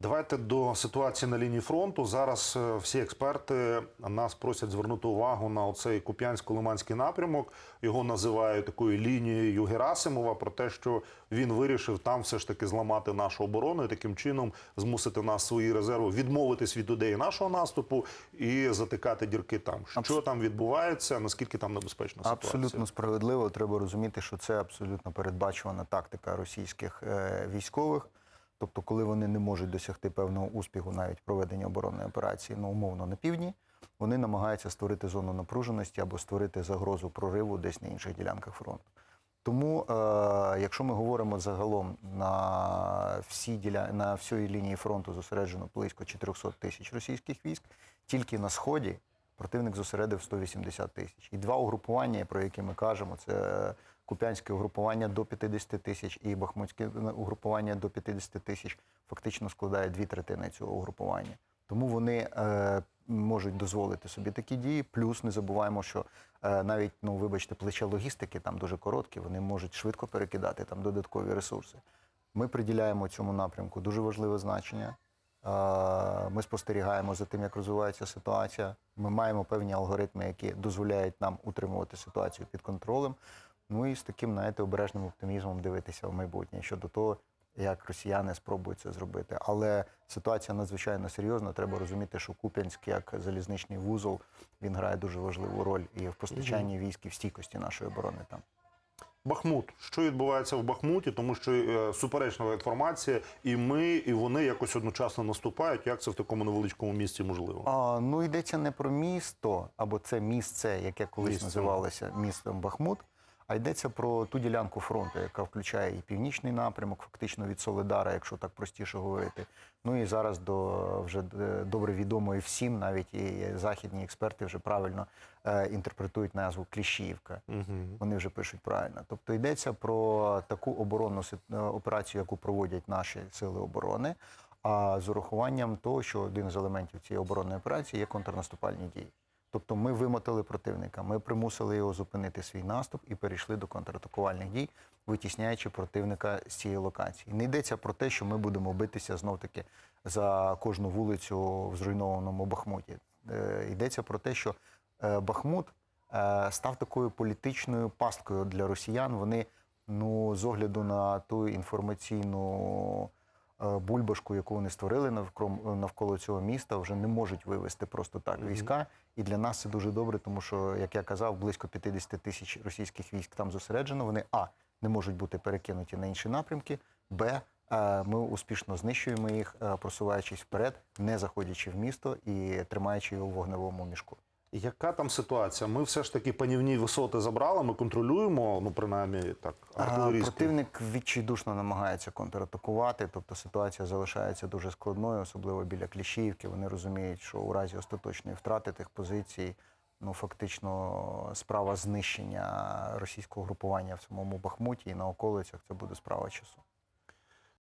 Давайте до ситуації на лінії фронту. Зараз е, всі експерти нас просять звернути увагу на оцей Куп'янсько-Лиманський напрямок. Його називають такою лінією Герасимова про те, що він вирішив там все ж таки зламати нашу оборону і таким чином змусити нас свої резерви відмовитись від ідеї нашого наступу і затикати дірки там. Що там відбувається? Наскільки там небезпечна ситуація? Абсолютно справедливо. Треба розуміти, що це абсолютно передбачувана тактика російських е, військових. Тобто, коли вони не можуть досягти певного успіху, навіть проведення оборонної операції, ну умовно на півдні, вони намагаються створити зону напруженості або створити загрозу прориву десь на інших ділянках фронту. Тому, е, якщо ми говоримо загалом на всі діля... на всій лінії фронту зосереджено близько 400 тисяч російських військ, тільки на сході противник зосередив 180 тисяч. І два угрупування, про які ми кажемо, це Куп'янське угрупування до 50 тисяч і Бахмутське угрупування до 50 тисяч, фактично складає дві третини цього угрупування. Тому вони е, можуть дозволити собі такі дії. Плюс не забуваємо, що е, навіть ну, вибачте, плече логістики там дуже короткі, вони можуть швидко перекидати там додаткові ресурси. Ми приділяємо цьому напрямку дуже важливе значення. Ми спостерігаємо за тим, як розвивається ситуація. Ми маємо певні алгоритми, які дозволяють нам утримувати ситуацію під контролем. Ну і з таким, знаєте, обережним оптимізмом дивитися в майбутнє щодо того, як росіяни спробують це зробити. Але ситуація надзвичайно серйозна. Треба розуміти, що Куп'янськ, як залізничний вузол, він грає дуже важливу роль і в постачанні військ, і в стійкості нашої оборони там. Бахмут. Що відбувається в Бахмуті? Тому що е, суперечна інформація, і ми, і вони якось одночасно наступають. Як це в такому невеличкому місті можливо? А, ну йдеться не про місто, або це місце, яке колись місто. називалося містом Бахмут, а йдеться про ту ділянку фронту, яка включає і північний напрямок, фактично від Солидара, якщо так простіше говорити. Ну і зараз до вже е, добре відомої всім, навіть і західні експерти вже правильно е, інтерпретують назву Кліщіївка. Вони вже пишуть правильно. Тобто йдеться про таку оборонну е, операцію, яку проводять наші сили оборони. А з урахуванням того, що один з елементів цієї оборонної операції є контрнаступальні дії. Тобто ми вимотали противника, ми примусили його зупинити свій наступ і перейшли до контратакувальних дій, витісняючи противника з цієї локації. Не йдеться про те, що ми будемо битися знов таки за кожну вулицю в зруйнованому Бахмуті. Е, йдеться про те, що е, Бахмут е, став такою політичною пасткою для росіян. Вони ну з огляду на ту інформаційну бульбашку, яку вони створили навколо, навколо цього міста, вже не можуть вивести просто так війська. І для нас це дуже добре, тому що, як я казав, близько 50 тисяч російських військ там зосереджено. Вони а не можуть бути перекинуті на інші напрямки, б. е, Ми успішно знищуємо їх, е, просуваючись вперед, не заходячи в місто і тримаючи його в вогневому мішку. Яка там ситуація? Ми все ж таки панівні висоти забрали, ми контролюємо, ну принаймні так, артилерійську. Противник відчайдушно намагається контратакувати, тобто ситуація залишається дуже складною, особливо біля Кліщіївки. Вони розуміють, що у разі остаточної втрати тих позицій, ну фактично справа знищення російського групування в самому Бахмуті і на околицях це буде справа часу.